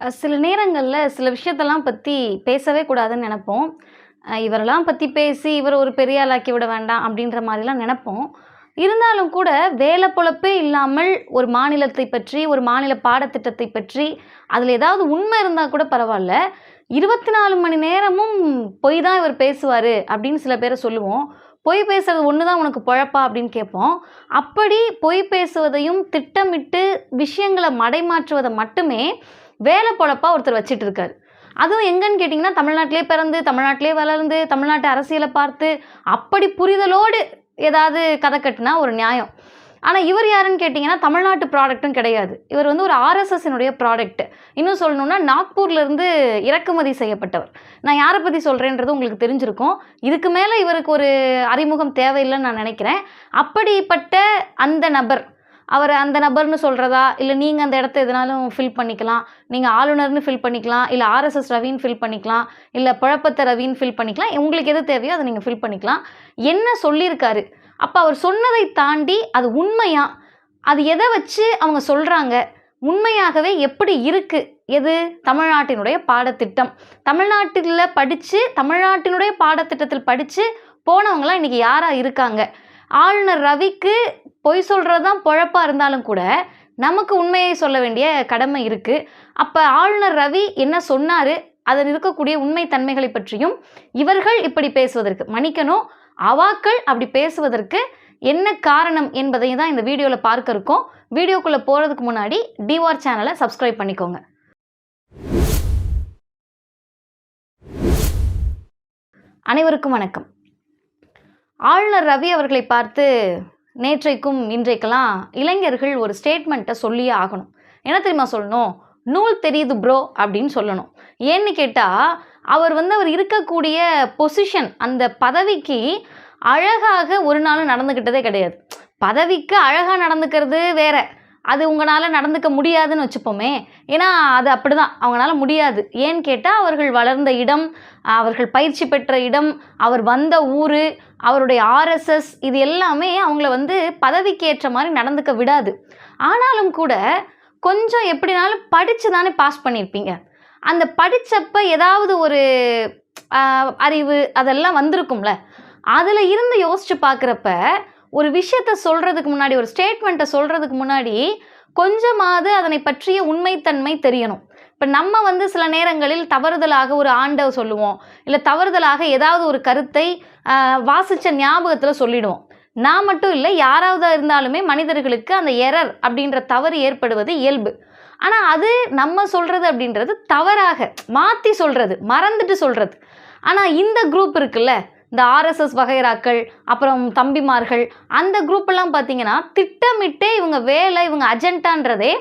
சில நேரங்களில் சில விஷயத்தெல்லாம் பற்றி பேசவே கூடாதுன்னு நினப்போம் இவரெல்லாம் பற்றி பேசி, இவர் ஒரு பெரிய ஆளாக்கி விட வேண்டாம் அப்படின்ற மாதிரிலாம் நினப்போம் இருந்தாலும் கூட வேலை பொழப்பே இல்லாமல் ஒரு மாநிலத்தை பற்றி, ஒரு மாநில பாடத்திட்டத்தை பற்றி, அதில் ஏதாவது உண்மை இருந்தால் கூட பரவாயில்ல இருபத்தி நாலு மணி நேரமும் பொய் தான் இவர் பேசுவார் அப்படின்னு சில பேரை சொல்லுவோம். பொய் பேசுறது ஒன்று தான் உனக்கு பொழப்பா அப்படின்னு கேட்போம். அப்படி பொய் பேசுவதையும், திட்டமிட்டு விஷயங்களை மடைமாற்றுவதை மட்டுமே வேலை பொழப்பாக ஒருத்தர் வச்சுட்டு இருக்காரு. அதுவும் எங்கன்னு கேட்டிங்கன்னா தமிழ்நாட்டிலே பிறந்து, தமிழ்நாட்டிலே வளர்ந்து, தமிழ்நாட்டு அரசியலை பார்த்து, அப்படி புரிதலோடு ஏதாவது கதை கட்டுனா ஒரு நியாயம். ஆனால் இவர் யாருன்னு கேட்டிங்கன்னா தமிழ்நாட்டு ப்ராடக்ட்டும் கிடையாது. இவர் வந்து ஒரு ஆர்எஸ்எஸ்னுடைய ப்ராடக்ட். இன்னும் சொல்லணும்னா நாக்பூர்லேருந்து இறக்குமதி செய்யப்பட்டவர். நான் யாரை பற்றி சொல்கிறேன்றது உங்களுக்கு தெரிஞ்சிருக்கும். இதுக்கு மேலே இவருக்கு ஒரு அறிமுகம் தேவையில்லைன்னு நான் நினைக்கிறேன் அப்படிப்பட்ட அந்த நபர், அவர் அந்த நபர்னு சொல்கிறதா இல்லை நீங்கள் அந்த இடத்த எதுனாலும் ஃபில் பண்ணிக்கலாம். நீங்கள் ஆளுநர்னு ஃபில் பண்ணிக்கலாம். இல்லை ஆர்எஸ்எஸ் ரவின்னு ஃபில் பண்ணிக்கலாம். இல்லை புழப்பத்த ரவின்னு ஃபில் பண்ணிக்கலாம். உங்களுக்கு எது தேவையோ அதை நீங்கள் ஃபில் பண்ணிக்கலாம். என்ன சொல்லியிருக்காரு? அப்போ அவர் சொன்னதை தாண்டி அது உண்மையாக அது எதை வச்சு அவங்க சொல்கிறாங்க உண்மையாகவே எப்படி இருக்குது எது? தமிழ்நாட்டினுடைய பாடத்திட்டம். தமிழ்நாட்டில் படித்து தமிழ்நாட்டினுடைய பாடத்திட்டத்தில் படித்து போனவங்களாம் இன்றைக்கி யாராக இருக்காங்க? ஆளுநர் ரவிக்கு பொய் சொல்கிறது தான் பொழப்பாக இருந்தாலும் கூட, நமக்கு உண்மையை சொல்ல வேண்டிய கடமை இருக்குது அப்போ ஆளுநர் ரவி என்ன சொன்னார் அதில் இருக்கக்கூடிய உண்மை தன்மைகளை பற்றியும், இவர்கள் இப்படி பேசுவதற்கு மன்னிக்கணும், அவாக்கள் அப்படி பேசுவதற்கு என்ன காரணம் என்பதையும் தான் இந்த வீடியோவில் பார்க்க இருக்கோம். வீடியோக்குள்ளே போகிறதுக்கு முன்னாடி டிவார் சேனலை சப்ஸ்கிரைப் பண்ணிக்கோங்க. அனைவருக்கும் வணக்கம். ஆளுநர் ரவி அவர்களை பார்த்து நேற்றைக்கும், இன்றைக்கெல்லாம் இளைஞர்கள் ஒரு ஸ்டேட்மெண்ட்டை சொல்லியே ஆகணும். என்ன தெரியுமா சொல்லணும்? "நூல் தெரியுது ப்ரோ" அப்படின்னு சொல்லணும். ஏன்னு கேட்டால் அவர் வந்து அவர் இருக்கக்கூடிய பொசிஷன், அந்த பதவிக்கு அழகாக ஒரு நாளும் நடந்துக்கிட்டதே கிடையாது. பதவிக்கு அழகாக நடந்துக்கிறது வேற. அது உங்களால் நடந்துக்க முடியாதுன்னு வச்சுப்போமே. ஏன்னா, அது அப்படிதான். அவங்களால முடியாது. ஏன்னு கேட்டால் அவர்கள் வளர்ந்த இடம், அவர்கள் பயிற்சி பெற்ற இடம், அவர் வந்த ஊர் அவருடைய ஆர்எஸ்எஸ் இது எல்லாமே அவங்கள வந்து பதவிக்கு ஏற்ற நடந்துக்க விடாது. ஆனாலும் கூட, கொஞ்சம் எப்படினாலும் படித்து தானே பாஸ் பண்ணியிருப்பீங்க. அந்த படித்தப்ப ஏதாவது ஒரு அறிவு அதெல்லாம் வந்திருக்கும்ல. அதில் இருந்து யோசித்து பார்க்குறப்ப, ஒரு விஷயத்த சொல்கிறதுக்கு முன்னாடி, ஒரு ஸ்டேட்மெண்ட்டை சொல்கிறதுக்கு முன்னாடி, கொஞ்சமாவது அதனை பற்றிய உண்மைத்தன்மை தெரியணும். இப்போ நம்ம வந்து சில நேரங்களில் தவறுதலாக ஒரு ஆண்டை சொல்லுவோம். இல்லை தவறுதலாக ஏதாவது ஒரு கருத்தை வாசித்த ஞாபகத்தில் சொல்லிடுவோம். நான் மட்டும் இல்லை யாராவது இருந்தாலுமே மனிதர்களுக்கு அந்த எரர் அப்படின்ற தவறு ஏற்படுவது இயல்பு. ஆனால் அது நம்ம சொல்கிறது அப்படின்றது தவறாக, மாற்றி சொல்கிறது மறந்துட்டு சொல்கிறது ஆனால் இந்த குரூப் இருக்குல்ல, இந்த ஆர்எஸ்எஸ் வகைராக்கள், அப்புறம் தம்பிமார்கள், அந்த குரூப்பெல்லாம் பார்த்தீங்கன்னா, திட்டமிட்டே இவங்க வேலை, இவங்க அஜெண்டான்றதே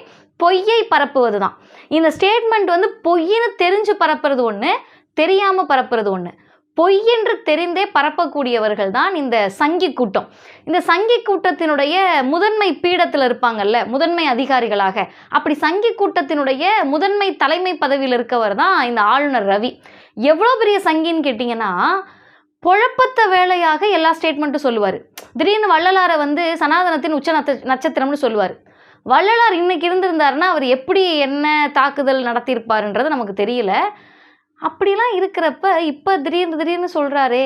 பொய்யை பரப்புவது தான். இந்த ஸ்டேட்மெண்ட் வந்து பொய்ன்னு தெரிஞ்சு பரப்புறது ஒன்று தெரியாமல் பரப்புறது ஒன்று பொய் என்று தெரிந்தே பரப்பக்கூடியவர்கள் தான் இந்த சங்கி கூட்டம். இந்த சங்கி கூட்டத்தினுடைய முதன்மை பீடத்தில் இருப்பாங்கல்ல, முதன்மை அதிகாரிகளாக. அப்படி சங்கி கூட்டத்தினுடைய முதன்மை தலைமை பதவியில் இருக்கவர் தான் இந்த ஆளுநர் ரவி. எவ்வளோ பெரிய சங்கின்னு கேட்டிங்கன்னா குழப்பத்த வேலையாக எல்லா ஸ்டேட்மெண்ட்டும் சொல்லுவார் திடீர்னு வள்ளலாரை வந்து சனாதனத்தின் உச்ச நத்த நட்சத்திரம்னு சொல்லுவார் வள்ளலார் இன்னைக்கு இருந்திருந்தாருன்னா, அவர் எப்படி என்ன தாக்குதல் நடத்தியிருப்பாருன்றது நமக்கு தெரியல. அப்படிலாம் இருக்கிறப்ப, இப்போ திடீர்னு திடீர்னு சொல்கிறாரே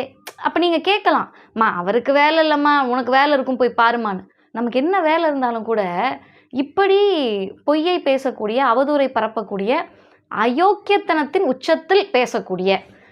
அப்போ நீங்கள் கேட்கலாம், மா அவருக்கு வேலை இல்லைம்மா உனக்கு வேலை இருக்கும் போய் பாரும்மான்னு." நமக்கு என்ன வேலை இருந்தாலும் கூட, இப்படி பொய்யை பேசக்கூடிய, அவதூறை பரப்பக்கூடிய, அயோக்கியத்தனத்தின் உச்சத்தில் பேசக்கூடிய,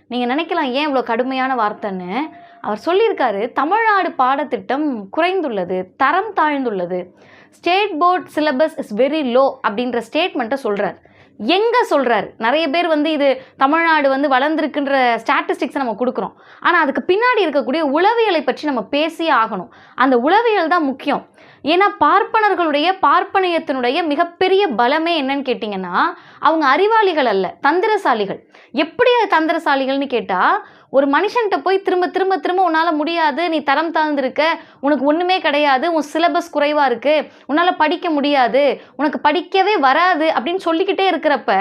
நீங்கள் நினைக்கலாம் ஏன் இவ்வளோ கடுமையான வார்த்தைன்னு. அவர் சொல்லியிருக்காரு, "தமிழ்நாடு பாடத்திட்டம் குறைந்துள்ளது, தரம் தாழ்ந்துள்ளது. State board syllabus is very low" அப்படின்ற ஸ்டேட்மெண்ட்டை சொல்கிறார் எங்கே சொல்கிறார் நிறைய பேர் வந்து இது தமிழ்நாடு வந்து வளர்ந்துருக்குன்ற ஸ்டாட்டிஸ்டிக்ஸை நம்ம கொடுக்குறோம் ஆனால் அதுக்கு பின்னாடி இருக்கக்கூடிய உளவியலை பற்றி நம்ம பேசியே ஆகணும். அந்த உளவியல் தான் முக்கியம். ஏன்னா பார்ப்பனர்களுடைய, பார்ப்பனையத்தினுடைய மிகப்பெரிய பலமே என்னன்னு கேட்டிங்கன்னா அவங்க அறிவாளிகள் அல்ல, தந்திரசாலிகள். எப்படி தந்திரசாலிகள்னு கேட்டால் ஒரு மனுஷன்கிட்ட போய் திரும்ப திரும்ப திரும்ப உன்னால் முடியாது நீ தரம் தாழ்ந்திருக்க உனக்கு ஒன்றுமே கிடையாது உன் சிலபஸ் குறைவாக இருக்குது உன்னால் படிக்க முடியாது உனக்கு படிக்கவே வராது அப்படின்னு சொல்லிக்கிட்டே இருக்கிறப்ப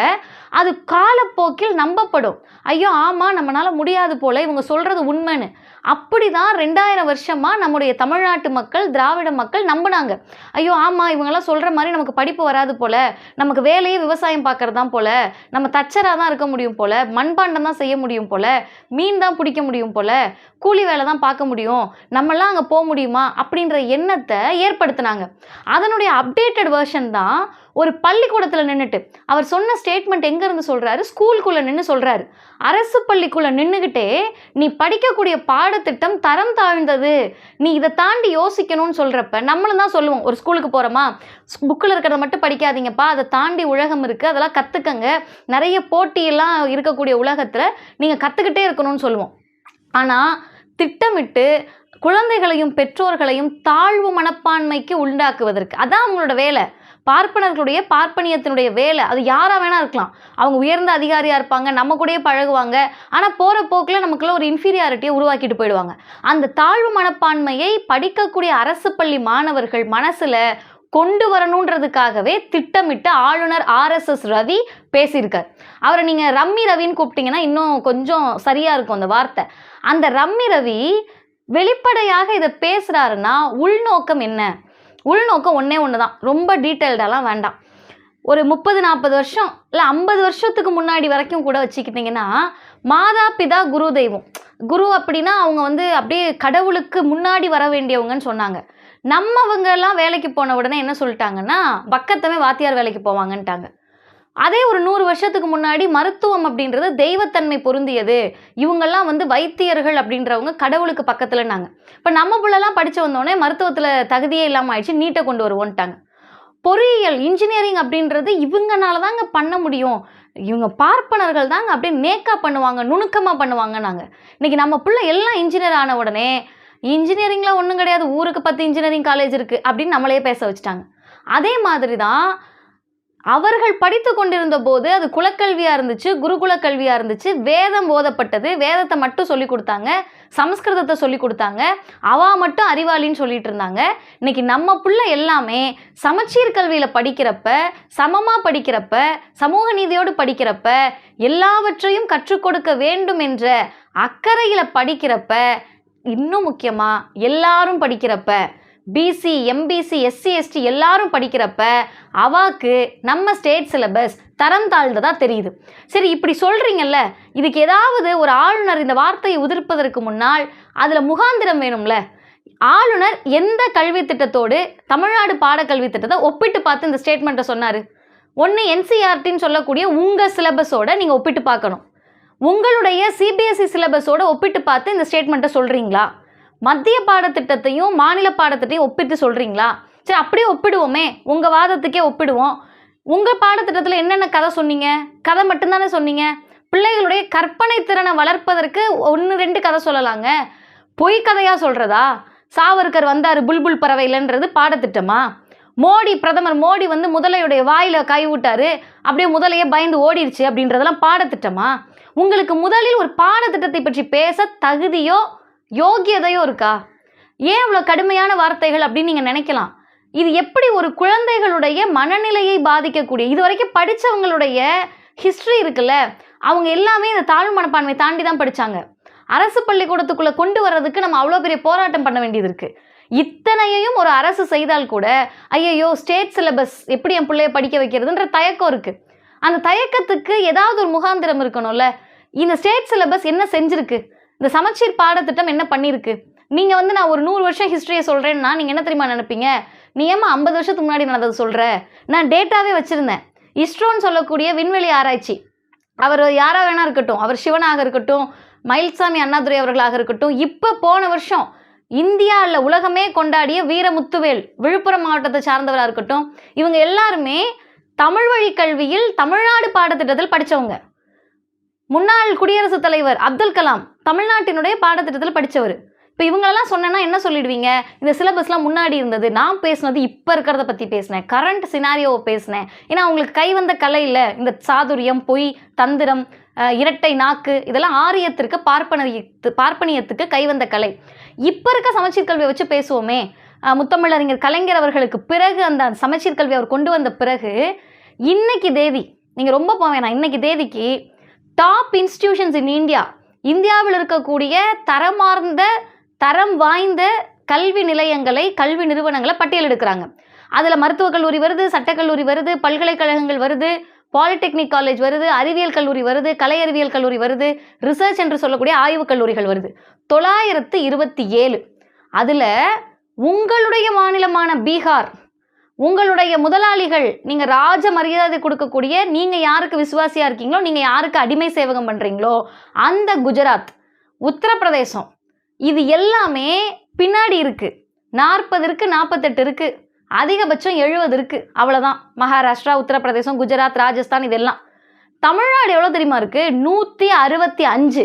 அது காலப்போக்கில் நம்பப்படும். ஐயோ ஆமாம் நம்மளால் முடியாது போல இவங்க சொல்கிறது உண்மைன்னு. அப்படி தான் ரெண்டாயிரம் வருஷமாக நம்முடைய தமிழ்நாட்டு மக்கள் திராவிட மக்கள் நம்பினாங்க. ஐயோ ஆமாம் இவங்கெல்லாம் சொல்கிற மாதிரி நமக்கு படிப்பு வராது போல நமக்கு வேலையே விவசாயம் பார்க்கறது தான் போல நம்ம தச்சராக தான் இருக்க முடியும் போல மண்பாண்டம் தான் செய்ய முடியும் போல மீன் தான் பிடிக்க முடியும் போல? கூலி வேலை தான் பார்க்க முடியும். நம்மளாம் அங்கே போக முடியுமா? அப்படின்ற எண்ணத்தை ஏற்படுத்தினாங்க. அதனுடைய அப்டேட்டட் வெர்ஷன் தான் ஒரு பள்ளிக்கூடத்தில் நின்றுட்டு அவர் சொன்ன ஸ்டேட்மெண்ட் எங்கேருந்து சொல்கிறாரு ஸ்கூலுக்குள்ளே நின்று சொல்கிறாரு அரசு பள்ளிக்குள்ளே நின்றுக்கிட்டே நீ படிக்கக்கூடிய பாடத்திட்டம் தரம் தாழ்ந்தது. நீ இதை தாண்டி யோசிக்கணும்னு சொல்கிறப்ப நம்மளும் தான் சொல்லுவோம் ஒரு ஸ்கூலுக்கு போகிறோமா புக்கில் இருக்கிறத மட்டும் படிக்காதீங்கப்பா அதை தாண்டி உலகம் இருக்குது அதெல்லாம் கற்றுக்கங்க நிறைய போட்டியெல்லாம் இருக்கக்கூடிய உலகத்தில் நீங்கள் கற்றுக்கிட்டே இருக்கணும்னு சொல்லுவோம். ஆனால் திட்டமிட்டு குழந்தைகளையும் பெற்றோர்களையும் தாழ்வு மனப்பான்மைக்கு உண்டாக்குவதற்கு அதான் அவங்களோட வேலை. பார்ப்பனர்களுடைய பார்ப்பனியத்தினுடைய வேலை. அது யாராக வேணால் இருக்கலாம். அவங்க உயர்ந்த அதிகாரியாக இருப்பாங்க நம்ம கூடயே பழகுவாங்க. ஆனால் போகிற போக்கில் நமக்குள்ள ஒரு இன்ஃபீரியாரிட்டியை உருவாக்கிட்டு போயிடுவாங்க. அந்த தாழ்வு மனப்பான்மையை படிக்கக்கூடிய அரசு பள்ளி மாணவர்கள் மனசில் கொண்டு வரணுன்றதுக்காகவே திட்டமிட்டு ஆளுநர் ஆர்எஸ்எஸ் ரவி பேசியிருக்கார். அவரை நீங்கள் ரம்மி ரவின்னு கூப்பிட்டீங்கன்னா இன்னும் கொஞ்சம் சரியாக இருக்கும் அந்த வார்த்தை. அந்த ரம்மி ரவி வெளிப்படையாக இதை பேசுகிறாருன்னா உள்நோக்கம் என்ன? உள்நோக்கம் ஒன்றே ஒன்று தான் ரொம்ப டீட்டெயில்டெல்லாம் வேண்டாம். ஒரு முப்பது நாற்பது வருஷம் இல்லை ஐம்பது வருஷத்துக்கு முன்னாடி வரைக்கும் கூட வச்சுக்கிட்டிங்கன்னா மாதா பிதா குரு தெய்வம். குரு அப்படின்னா அவங்க வந்து அப்படியே கடவுளுக்கு முன்னாடி வர வேண்டியவங்கன்னு சொன்னாங்க. நம்மவங்கெல்லாம் வேலைக்கு போன உடனே என்ன சொல்லிட்டாங்கன்னா பக்கத்தமே வாத்தியார் வேலைக்கு போவாங்கன்ட்டாங்க. அதே ஒரு நூறு வருஷத்துக்கு முன்னாடி மருத்துவம் அப்படின்றது தெய்வத்தன்மை பொருந்தியது. இவங்கெல்லாம் வந்து வைத்தியர்கள் அப்படின்றவங்க கடவுளுக்கு பக்கத்தில் நாங்கள் இப்போ நம்ம பிள்ளைலாம் படித்து வந்தோடனே மருத்துவத்தில் தகுதியே இல்லாமல் ஆயிடுச்சு நீட்டை கொண்டு வருவோன்ட்டாங்க பொறியியல் இன்ஜினியரிங் அப்படின்றது இவங்கனால தாங்க பண்ண முடியும். இவங்க பார்ப்பனர்கள் தாங்க அப்படியே நேக்கா பண்ணுவாங்க நுணுக்கமாக பண்ணுவாங்க நாங்கள் இன்னைக்கு நம்ம பிள்ளை எல்லாம் இன்ஜினியர் ஆன உடனே இன்ஜினியரிங்லாம் ஒன்றும் கிடையாது ஊருக்கு பத்து இன்ஜினியரிங் காலேஜ் இருக்குது அப்படின்னு நம்மளே பேச வச்சுட்டாங்க. அதே மாதிரி தான் அவர்கள் படித்து கொண்டிருந்த போது அது குலக்கல்வியாக இருந்துச்சு குருகுல கல்வியாக இருந்துச்சு. வேதம் ஓதப்பட்டது. வேதத்தை மட்டும் சொல்லி கொடுத்தாங்க. சமஸ்கிருதத்தை சொல்லி கொடுத்தாங்க. அவா மட்டும் அறிவாளின்னு சொல்லிட்டு இருந்தாங்க. இன்னைக்கு நம்ம புள்ள எல்லாமே சமச்சீர் கல்வியில் படிக்கிறப்ப சமமாக படிக்கிறப்ப சமூக நீதியோடு படிக்கிறப்ப எல்லாவற்றையும் கற்றுக் கொடுக்க வேண்டும் என்ற அக்கறையில் படிக்கிறப்ப இன்னும் முக்கியமாக எல்லாரும் படிக்கிறப்ப பிசி எம்பிசி எஸ்சி எஸ்டி எல்லாரும் படிக்கிறப்ப அவாக்கு நம்ம ஸ்டேட் சிலபஸ் தரம் தாழ்ந்ததாக தெரியுது. சரி இப்படி சொல்கிறீங்கல்ல இதுக்கு ஏதாவது ஒரு ஆளுநர் இந்த வார்த்தையை உதிர்ப்பதற்கு முன்னால் அதில் முகாந்திரம் வேணும்ல. ஆளுநர் எந்த கல்வி திட்டத்தோடு தமிழ்நாடு பாடக்கல்வி திட்டத்தை ஒப்பிட்டு பார்த்து இந்த ஸ்டேட்மெண்ட்டை சொன்னார். ஒன்று என்சிஆர்டின்னு சொல்லக்கூடிய உங்கள் சிலபஸோட நீங்கள் ஒப்பிட்டு பார்க்கணும். உங்களுடைய சிபிஎஸ்சி சிலபஸோட ஒப்பிட்டு பார்த்து இந்த ஸ்டேட்மெண்ட்டை சொல்கிறீங்களா மத்திய பாடத்திட்டத்தையும் மாநில பாடத்திட்டையும் ஒப்பிட்டு சொல்கிறீங்களா சரி அப்படியே ஒப்பிடுவோமே. உங்கள் வாதத்துக்கே ஒப்பிடுவோம். உங்கள் பாடத்திட்டத்தில் என்னென்ன கதை சொன்னீங்க? கதை மட்டும்தானே சொன்னீங்க? பிள்ளைகளுடைய கற்பனை திறனை வளர்ப்பதற்கு ஒன்று ரெண்டு கதை சொல்லலாங்க. பொய் கதையாக சொல்கிறதா சாவர்கர் வந்தார் புல்புல் பறவைலன்றது பாடத்திட்டமா? மோடி பிரதமர் மோடி வந்து முதலையுடைய வாயில் கை விட்டாரு அப்படியே முதலையே பயந்து ஓடிடுச்சு அப்படின்றதெல்லாம் பாடத்திட்டமா? உங்களுக்கு முதலில் ஒரு பாடத்திட்டத்தை பற்றி பேச தகுதியோ யோக்கியதையும் இருக்கா? ஏன் இவ்வளோ கடுமையான வார்த்தைகள் அப்படின்னு நீங்கள் நினைக்கலாம். இது எப்படி ஒரு குழந்தைகளுடைய மனநிலையை பாதிக்கக்கூடிய இது வரைக்கும் படித்தவங்களுடைய ஹிஸ்ட்ரி இருக்குல்ல அவங்க எல்லாமே இந்த தாழ்வு மனப்பான்மை தாண்டி தான் படித்தாங்க அரசு பள்ளிக்கூடத்துக்குள்ளே கொண்டு வர்றதுக்கு நம்ம அவ்வளோ பெரிய போராட்டம் பண்ண வேண்டியது இருக்குது இத்தனையையும் ஒரு அரசு செய்தால் கூட ஐயையோ ஸ்டேட் சிலபஸ் எப்படி என் பிள்ளைய படிக்க வைக்கிறதுன்ற தயக்கம் இருக்குது அந்த தயக்கத்துக்கு ஏதாவது ஒரு முகாந்திரம் இருக்கணும்ல. இந்த ஸ்டேட் சிலபஸ் என்ன செஞ்சிருக்கு? இந்த சமச்சீர் பாடத்திட்டம் என்ன பண்ணியிருக்கு நீங்கள் வந்து நான் ஒரு நூறு வருஷம் ஹிஸ்ட்ரியை சொல்கிறேன்னா நீங்கள் என்ன தெரியுமா நினைப்பீங்க? நீ ஏமா ஐம்பது வருஷத்துக்கு முன்னாடி நடந்தது சொல்கிற நான் டேட்டாவே வச்சுருந்தேன். இஸ்ரோன்னு சொல்லக்கூடிய விண்வெளி ஆராய்ச்சி. அவர் யாராக வேணா இருக்கட்டும். அவர் சிவனாக இருக்கட்டும் மயில்சாமி அண்ணாதுரை அவர்களாக இருக்கட்டும் இப்போ போன வருஷம் இந்தியாவில் உலகமே கொண்டாடிய வீரமுத்துவேல் விழுப்புரம் மாவட்டத்தை சார்ந்தவராக இருக்கட்டும் இவங்க எல்லாருமே தமிழ் வழி கல்வியில் தமிழ்நாடு பாடத்திட்டத்தில் படித்தவங்க முன்னாள் குடியரசுத் தலைவர் அப்துல் கலாம் தமிழ்நாட்டினுடைய பாடத்திட்டத்தில் படித்தவர் இப்போ இவங்களெல்லாம் சொன்னேன்னா என்ன சொல்லிடுவீங்க? இந்த சிலபஸ்லாம் முன்னாடி இருந்தது. நான் பேசினது இப்போ இருக்கிறத பற்றி பேசினேன். கரண்ட் சினாரியோவை பேசினேன். ஏன்னா அவங்களுக்கு கை வந்த கலை இல்லை. இந்த சாதுரியம் பொய் தந்திரம் இரட்டை நாக்கு இதெல்லாம் ஆரியத்திற்கு பார்ப்பனியத்து பார்ப்பனியத்துக்கு கைவந்த கலை. இப்போ இருக்க சமச்சீர் கல்வியை வச்சு பேசுவோமே. முத்தமிழறிஞர் கலைஞர் அவர்களுக்கு பிறகு அந்த சமச்சீர் கல்வி அவர் கொண்டு வந்த பிறகு இன்னைக்கு தேதி நீங்கள் ரொம்ப போவேன் நான் இன்னைக்கு தேதிக்கு டாப் இன்ஸ்டிடியூஷன்ஸ் இன் இந்தியா இந்தியாவில் இருக்கக்கூடிய தரமார்ந்த தரம் வாய்ந்த கல்வி நிலையங்களை கல்வி நிறுவனங்களை பட்டியலெடுக்கிறாங்க அதில் மருத்துவக் கல்லூரி வருது சட்டக்கல்லூரி வருது பல்கலைக்கழகங்கள் வருது பாலிடெக்னிக் காலேஜ் வருது அறிவியல் கல்லூரி வருது கலை அறிவியல் கல்லூரி வருது ரிசர்ச் என்று சொல்லக்கூடிய ஆய்வுக் கல்லூரிகள் வருது. தொள்ளாயிரத்து இருபத்தி ஏழு. அதில் உங்களுடைய மாநிலமான பீகார் உங்களுடைய முதலாளிகள் நீங்கள் ராஜ மரியாதை கொடுக்கக்கூடிய நீங்கள் யாருக்கு விசுவாசியாக இருக்கீங்களோ நீங்கள் யாருக்கு அடிமை சேவகம் பண்ணுறீங்களோ அந்த குஜராத் உத்தரப்பிரதேசம் இது எல்லாமே பின்னாடி இருக்குது நாற்பது இருக்குது நாற்பத்தெட்டு இருக்குது அதிகபட்சம் எழுபது இருக்குது அவ்வளோதான் மகாராஷ்டிரா உத்தரப்பிரதேசம் குஜராத் ராஜஸ்தான் இதெல்லாம். தமிழ்நாடு எவ்வளோ தெரியுமா இருக்குது நூற்றி அறுபத்தி அஞ்சு.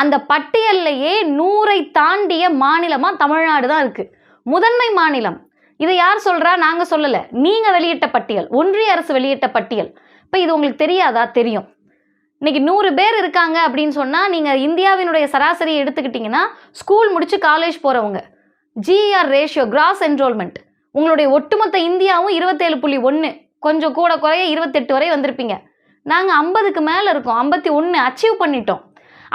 அந்த பட்டியல்லையே நூறை தாண்டிய மாநிலமாக தமிழ்நாடு தான் இருக்குது முதன்மை மாநிலம் இதை யார் சொல்கிறா நாங்கள் சொல்லலை. நீங்கள் வெளியிட்ட பட்டியல். ஒன்றிய அரசு வெளியிட்ட பட்டியல். இப்போ இது உங்களுக்கு தெரியாதா? தெரியும். இன்னைக்கு நூறு பேர் இருக்காங்க அப்படின்னு சொன்னால் நீங்கள் இந்தியாவினுடைய சராசரியை எடுத்துக்கிட்டிங்கன்னா ஸ்கூல் முடிச்சு காலேஜ் போகிறவங்க ஜிஆர் ரேஷியோ கிராஸ் என்ரோல்மெண்ட் உங்களுடைய ஒட்டுமொத்த இந்தியாவும் இருபத்தேழு புள்ளி ஒன்று கொஞ்சம் கூட குறைய இருபத்தெட்டு வரை வந்திருப்பீங்க. நாங்கள் ஐம்பதுக்கு மேலே இருக்கோம். ஐம்பத்தி ஒன்று அச்சீவ் பண்ணிட்டோம்.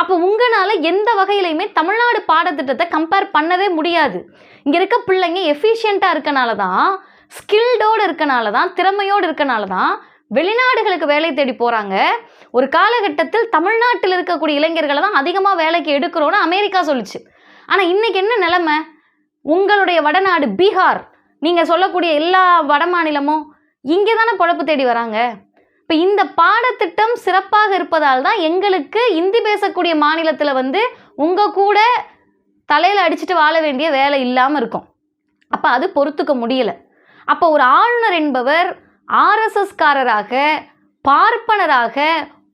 அப்போ உங்களால் எந்த வகையிலையுமே தமிழ்நாடு பாடத்திட்டத்தை கம்பேர் பண்ணவே முடியாது. இங்கே இருக்க பிள்ளைங்க எஃபிஷியண்ட்டாக இருக்கனால தான் ஸ்கில்டோடு இருக்கனால தான் திறமையோடு இருக்கனால தான் வெளிநாடுகளுக்கு வேலை தேடி போகிறாங்க ஒரு காலகட்டத்தில் தமிழ்நாட்டில் இருக்கக்கூடிய இளைஞர்களை தான் அதிகமாக வேலைக்கு எடுக்கிறோன்னு அமெரிக்கா சொல்லுச்சு. ஆனால் இன்னைக்கு என்ன நிலைமை? உங்களுடைய வடநாடு பீகார். நீங்கள் சொல்லக்கூடிய எல்லா வட மாநிலமும் இங்கே தானே பொழப்பு தேடி வராங்க? இப்போ இந்த பாடத்திட்டம் சிறப்பாக இருப்பதால் தான் எங்களுக்கு இந்தி பேசக்கூடிய மாநிலத்தில் வந்து உங்கள் கூட தலையில் அடிச்சுட்டு வாழ வேண்டிய வேலை இல்லாமல் இருக்கும். அப்போ அது பொறுத்துக்க முடியலை. அப்போ ஒரு ஆளுநர் என்பவர் ஆர்எஸ்எஸ்காரராக பார்ப்பனராக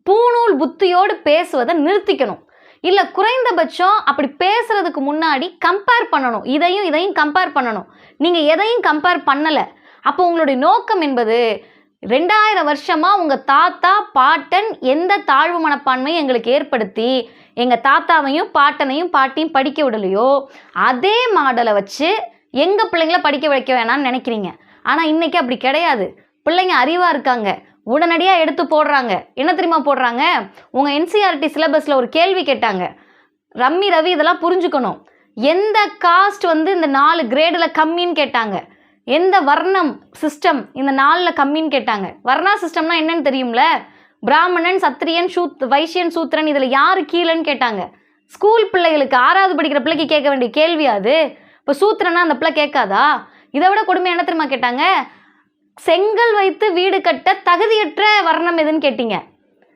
பூணூல் புத்தியோடு பேசுவதை நிறுத்திக்கணும். இல்லை குறைந்தபட்சம் அப்படி பேசுறதுக்கு முன்னாடி கம்பேர் பண்ணணும். இதையும் இதையும் கம்பேர் பண்ணணும். நீங்கள் எதையும் கம்பேர் பண்ணலை. அப்போ உங்களுடைய நோக்கம் என்பது ரெண்டாயிரம் வருஷமாக உங்கள் தாத்தா பாட்டன் எந்த தாழ்வு மனப்பான்மையும் எங்களுக்கு ஏற்படுத்தி எங்கள் தாத்தாவையும் பாட்டனையும் பாட்டியும் படிக்க விடலையோ அதே மாடலை வச்சு எங்கள் பிள்ளைங்கள படிக்க வைக்க வேணாம்னு நினைக்கிறீங்க. ஆனால் இன்றைக்கி அப்படி கிடையாது. பிள்ளைங்க அறிவாக இருக்காங்க. உடனடியாக எடுத்து போடுறாங்க. என்ன தெரியுமா போடுறாங்க? உங்கள் என்சிஆர்டி சிலபஸில் ஒரு கேள்வி கேட்டாங்க. ரம்மி ரவி இதெல்லாம் புரிஞ்சுக்கணும். எந்த காஸ்ட் வந்து இந்த நாலு கிரேடில் கம்மின்னு கேட்டாங்க. எந்த வர்ணம் சிஸ்டம் இந்த நாளில் கம்மின்னு கேட்டாங்க. வர்ணா சிஸ்டம்னா என்னன்னு தெரியும்ல? பிராமணன் சத்திரியன் சூத் வைசியன் சூத்திரன் இதில் யார் கீழேன்னு கேட்டாங்க. ஸ்கூல் பிள்ளைகளுக்கு ஆறாவது படிக்கிற பிள்ளைக்கு கேட்க வேண்டிய கேள்வி அது. இப்போ சூத்திரனா அந்த பிள்ளை கேட்காதா? இதை விட கொடுமை என்ன தெரியுமா கேட்டாங்க? செங்கல் வைத்து வீடு கட்ட தகுதியற்ற வர்ணம் எதுன்னு கேட்டீங்க.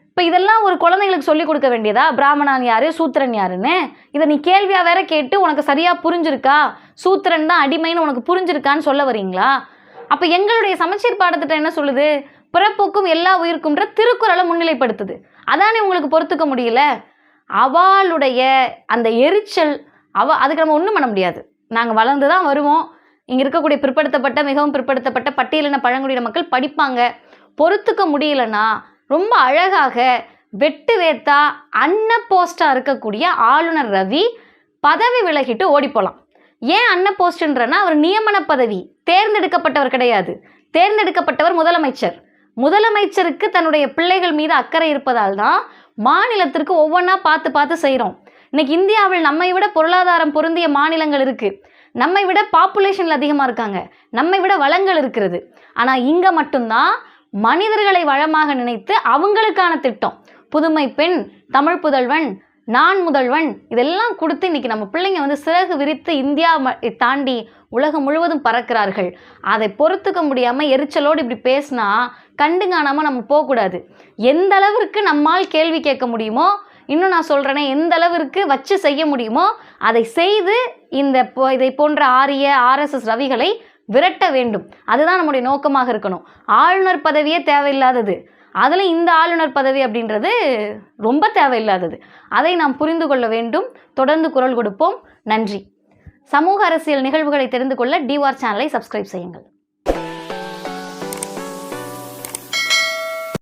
இப்போ இதெல்லாம் ஒரு குழந்தைங்களுக்கு சொல்லிக் கொடுக்க வேண்டியதா? பிராமணன் யாரு சூத்திரன் யாருன்னு? இதை நீ கேள்வியாக வேற கேட்டு உனக்கு சரியாக புரிஞ்சிருக்கா? சூத்திரன் தான் அடிமைன்னு உனக்கு புரிஞ்சிருக்கான்னு சொல்ல வரீங்களா? அப்போ எங்களுடைய சமச்சீர் பாடத்திட்டம் என்ன சொல்லுது? பிறப்புக்கும் எல்லா உயிருக்கும்ன்ற திருக்குறளை முன்னிலைப்படுத்துது. அதானே உங்களுக்கு பொறுத்துக்க முடியல? அவளுடைய அந்த எரிச்சல் அவ அதுக்கு நம்ம ஒன்றும் பண்ண முடியாது. நாங்கள் வளர்ந்து தான் வருவோம். இங்கே இருக்கக்கூடிய பிற்படுத்தப்பட்ட மிகவும் பிற்படுத்தப்பட்ட பட்டியலின பழங்குடியின மக்கள் படிப்பாங்க. பொறுத்துக்க முடியலன்னா ரொம்ப அழகாக வெட்டு வேத்தா அன்ன போஸ்டாக இருக்கக்கூடிய ஆளுநர் ரவி பதவி விலகிட்டு ஓடி போகலாம் ஏன் அன்ன போஸ்ட்ன்றனா அவர் நியமன பதவி. தேர்ந்தெடுக்கப்பட்டவர் கிடையாது. தேர்ந்தெடுக்கப்பட்டவர் முதலமைச்சர். முதலமைச்சருக்கு தன்னுடைய பிள்ளைகள் மீது அக்கறை இருப்பதால் தான் மாநிலத்திற்கு ஒவ்வொன்றா பார்த்து பார்த்து செய்கிறோம் இன்னைக்கு இந்தியாவில் நம்மை விட பொருளாதாரம் பொருந்திய மாநிலங்கள் இருக்குது நம்மை விட பாப்புலேஷனில் அதிகமாக இருக்காங்க. நம்மை விட வளங்கள் இருக்கிறது. ஆனால் இங்கே மட்டும்தான் மனிதர்களை வளமாக நினைத்து அவங்களுக்கான திட்டம். புதுமை பெண் தமிழ் புதல்வன் நான் முதல்வன். இதெல்லாம் கொடுத்து இன்றைக்கி நம்ம பிள்ளைங்க வந்து சிறகு விரித்து இந்தியா ம- தாண்டி உலகம் முழுவதும் பறக்கிறார்கள். அதை பொறுத்துக்க முடியாமல் எரிச்சலோடு இப்படி பேசினா கண்டு காணாமல் நம்ம போகக்கூடாது. எந்த அளவிற்கு நம்மால் கேள்வி கேட்க முடியுமோ இன்னும் நான் சொல்கிறேனே எந்த அளவிற்கு வச்சு செய்ய முடியுமோ அதை செய்து இந்த இதை போன்ற ஆரிய ஆர்எஸ்எஸ் ரவிகளை விரட்ட வேண்டும். அதுதான் நம்முடைய நோக்கமாக இருக்கணும். ஆளுநர் பதவியே தேவையில்லாதது. அதில் இந்த ஆளுநர் பதவி அப்படின்றது ரொம்ப தேவையில்லாதது. அதை நாம் புரிந்து கொள்ள வேண்டும். தொடர்ந்து குரல் கொடுப்போம். நன்றி. சமூக அரசியல் நிகழ்வுகளை தெரிந்து கொள்ள டிவார் சேனலை சப்ஸ்கிரைப் செய்யுங்கள்.